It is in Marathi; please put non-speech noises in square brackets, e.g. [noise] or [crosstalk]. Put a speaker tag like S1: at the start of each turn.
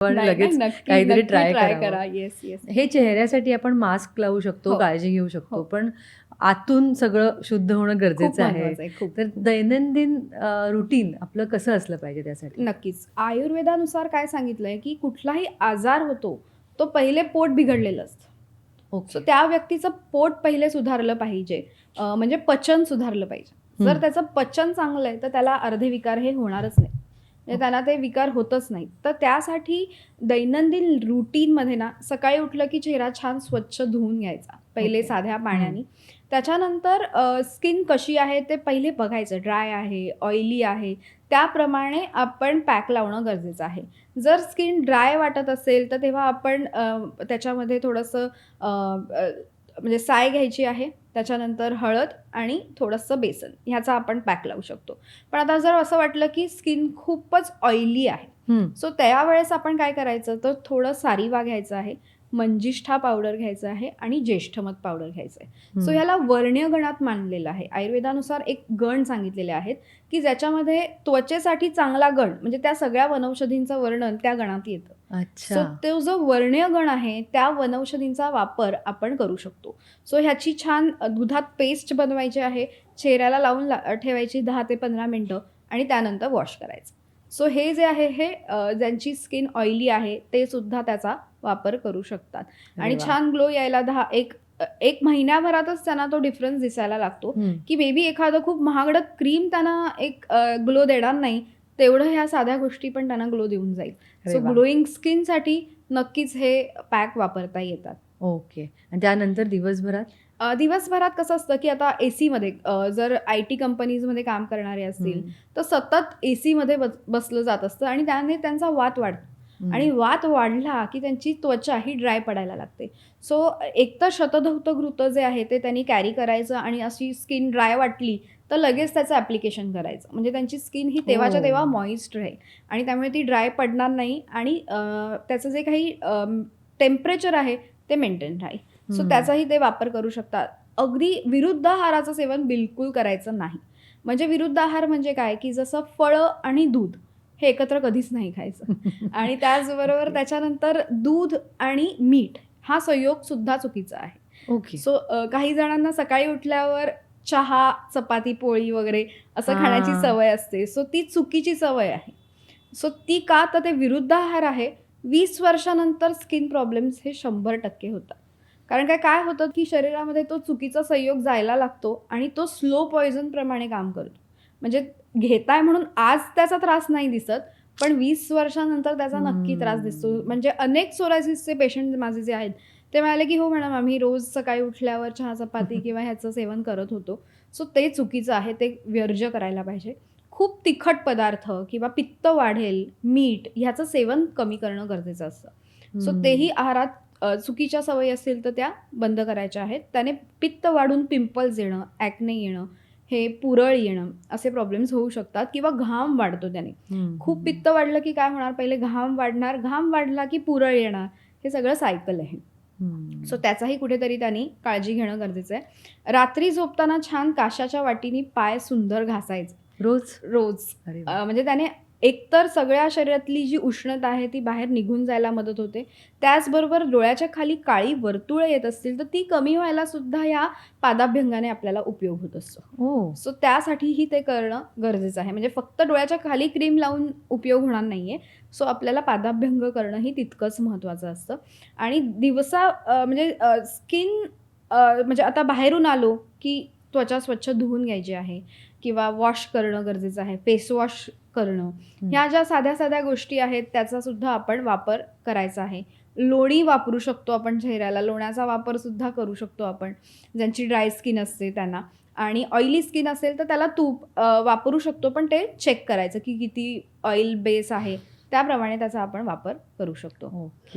S1: पण लगेच काहीतरी करावं.
S2: करा. येस येस
S1: हे चेहऱ्यासाठी आपण मास्क लावू शकतो
S2: हो.
S1: काळजी घेऊ शकतो
S2: हो.
S1: पण आतून सगळं शुद्ध होणं गरजेचं आहे. तर दैनंदिन रुटीन आपलं कसं असलं पाहिजे त्यासाठी?
S2: नक्कीच. आयुर्वेदानुसार काय सांगितलंय की कुठलाही आजार होतो तो पहिले पोट बिघडलेलं असतं. सो त्या व्यक्तीचं पोट पहिले सुधारलं पाहिजे. म्हणजे पचन सुधारलं पाहिजे. जर त्याचं पचन चांगलं आहे तर त्याला अर्धे विकार हे होणारच नाही. त्यांना ते विकार होतच नाही. तर त्यासाठी दैनंदिन रुटीनमध्ये ना सकाळी उठलं की चेहरा छान स्वच्छ धुवून घ्यायचा पहिले. साध्या पाण्याने. त्याच्यानंतर स्किन कशी आहे ते पहिले बघायचं. ड्राय आहे ऑइली आहे. त्याप्रमाणे आपण पॅक लावणं गरजेचं आहे. जर स्किन ड्राय वाटत असेल तर तेव्हा आपण त्याच्यामध्ये थोडंसं म्हणजे साय घ्यायची आहे. त्याच्यानंतर हळद आणि थोडंसं बेसन ह्याचा आपण पॅक लावू शकतो. पण आता जर असं वाटलं की स्किन खूपच ऑइली आहे. सो त्यावेळेस आपण काय करायचं? तर थोडं सारिवा घ्यायचं आहे. मंजिष्ठा पावडर घ्यायचं आहे आणि ज्येष्ठमध पावडर घ्यायचं आहे सो. ह्याला वर्ण्य गणात मानलेलं आहे. आयुर्वेदानुसार एक गण सांगितलेले आहेत की ज्याच्यामध्ये त्वचेसाठी चांगला गण म्हणजे त्या सगळ्या वनौषधींचं वर्णन त्या गणात येतं. सो
S1: अच्छा
S2: तो जो वर्ण्य गण आहे त्या वनौषधींचा वापर आपण करू शकतो. सो ह्याची छान दुधात पेस्ट बनवायची आहे चेहऱ्याला लावून ला ठेवायची दहा ते पंधरा मिनटं आणि त्यानंतर वॉश करायचं. सो हे जे आहे हे ज्यांची स्किन ऑइली आहे ते सुद्धा त्याचा वापर करू शकतात आणि. छान ग्लो यायला दहा एक एक महिन्याभरातच त्यांना तो डिफरन्स दिसायला लागतो. की बेबी एखादं खूप महागडं क्रीम त्यांना एक ग्लो देणार नाही तेवढं ह्या साध्या गोष्टी पण त्यांना ग्लो देऊन जाईल सो. ग्लोईंग स्किनसाठी नक्कीच हे पॅक वापरता येतात
S1: ओके आणि त्यानंतर दिवसभरात
S2: दिवसभरात कसं असतं की आता ए सीमध्ये जर आय टी कंपनीजमध्ये काम करणारे असतील. तर सतत ए सीमध्ये बस बसलं जात असतं आणि त्याने त्यांचा वात वाढतो. आणि वात वाढला की त्यांची त्वचा ही ड्राय पडायला लागते. सो एकतर शतधौत घृत जे आहे ते त्यांनी कॅरी करायचं आणि अशी स्किन ड्राय वाटली तर लगेच त्याचं ॲप्लिकेशन करायचं. म्हणजे त्यांची स्किन ही तेव्हाच्या
S1: हो.
S2: तेव्हा मॉइस्ट राहील. आणि त्यामुळे ती ड्राय पडणार नाही आणि त्याचं जे काही टेम्परेचर आहे ते मेंटेन राहील. सो. त्याचाही ते वापर करू शकतात. अगदी विरुद्ध आहाराचं सेवन बिलकुल करायचं नाही. म्हणजे विरुद्ध आहार म्हणजे काय? की जसं फळं आणि दूध. हे एकत्र कधीच नाही खायचं. [laughs] आणि त्याचबरोबर. त्याच्यानंतर दूध आणि मीठ हा संयोग सुद्धा चुकीचा आहे.
S1: ओके.
S2: सो काही जणांना सकाळी उठल्यावर चहा चपाती पोळी वगैरे असं. खाण्याची सवय असते. सो ती चुकीची सवय आहे. सो ती का तर ते विरुद्ध आहार आहे. वीस वर्षानंतर स्किन प्रॉब्लेम्स हे शंभर टक्के होतात. कारण काय काय होतं की शरीरामध्ये तो चुकीचा संयोग जायला लागतो आणि तो स्लो पॉयझन प्रमाणे काम करतो. म्हणजे घेताय म्हणून आज त्याचा त्रास नाही दिसत पण वीस वर्षानंतर त्याचा नक्की त्रास दिसतो. म्हणजे अनेक सोरायसिसचे पेशंट माझे जे आहेत ते म्हणाले की हो मॅडम आम्ही रोज सकाळी उठल्यावर चहा चपाती [laughs] किंवा ह्याचं सेवन करत होतो. सो ते चुकीचं आहे ते वर्ज्य करायला पाहिजे. खूप तिखट पदार्थ किंवा पित्त वाढेल मीठ ह्याचं सेवन कमी करणं गरजेचं असतं. सो. तेही आहारात चुकीच्या सवयी असतील तर त्या बंद करायच्या आहेत. त्याने पित्त वाढून पिंपल्स येणं ॲक्ने येणं हे पुरळ येणं असे प्रॉब्लेम्स होऊ शकतात किंवा घाम वाढतो त्याने. खूप पित्त वाढलं की काय होणार? पहिले घाम वाढणार घाम वाढला की पुरळ येणार. हे सगळं सायकल आहे. सो त्याचाही कुठेतरी त्यांनी काळजी घेणं गरजेचं आहे. रात्री झोपताना छान काशाच्या वाटीने पाय सुंदर घासायचे.
S1: रोज?
S2: रोज. म्हणजे त्याने एकतर सगळ्या शरीरातली जी उष्णता आहे ती बाहेर निघून जायला मदत होते. त्याचबरोबर डोळ्याच्या खाली काळी वर्तुळं येत असतील तर ती कमी व्हायला सुद्धा या पादाभ्यंगाने आपल्याला उपयोग होत असतो.
S1: ओ
S2: सो त्यासाठीही ते करणं गरजेचं आहे. म्हणजे फक्त डोळ्याच्या खाली क्रीम लावून उपयोग होणार नाही आहे सो आपल्याला पादाभ्यंग करणंही तितकंच महत्त्वाचं असतं. आणि दिवसा म्हणजे स्किन म्हणजे आता बाहेरून आलो की त्वचा स्वच्छ धुवून घ्यायची आहे किंवा वॉश करणं गरजेचं आहे फेस वॉश करणं. ह्या ज्या साध्या साध्या गोष्टी आहेत त्याचा सुद्धा आपण वापर करायचा आहे. लोणी वापरू शकतो आपण चेहऱ्याला लोण्याचा वापर सुद्धा करू शकतो आपण. ज्यांची ड्राय स्किन असते त्यांना. आणि ऑइली स्किन असेल तर त्याला तूप वापरू शकतो पण ते चेक करायचं की किती ऑइल बेस आहे. त्याप्रमाणे त्याचा आपण वापर करू शकतो.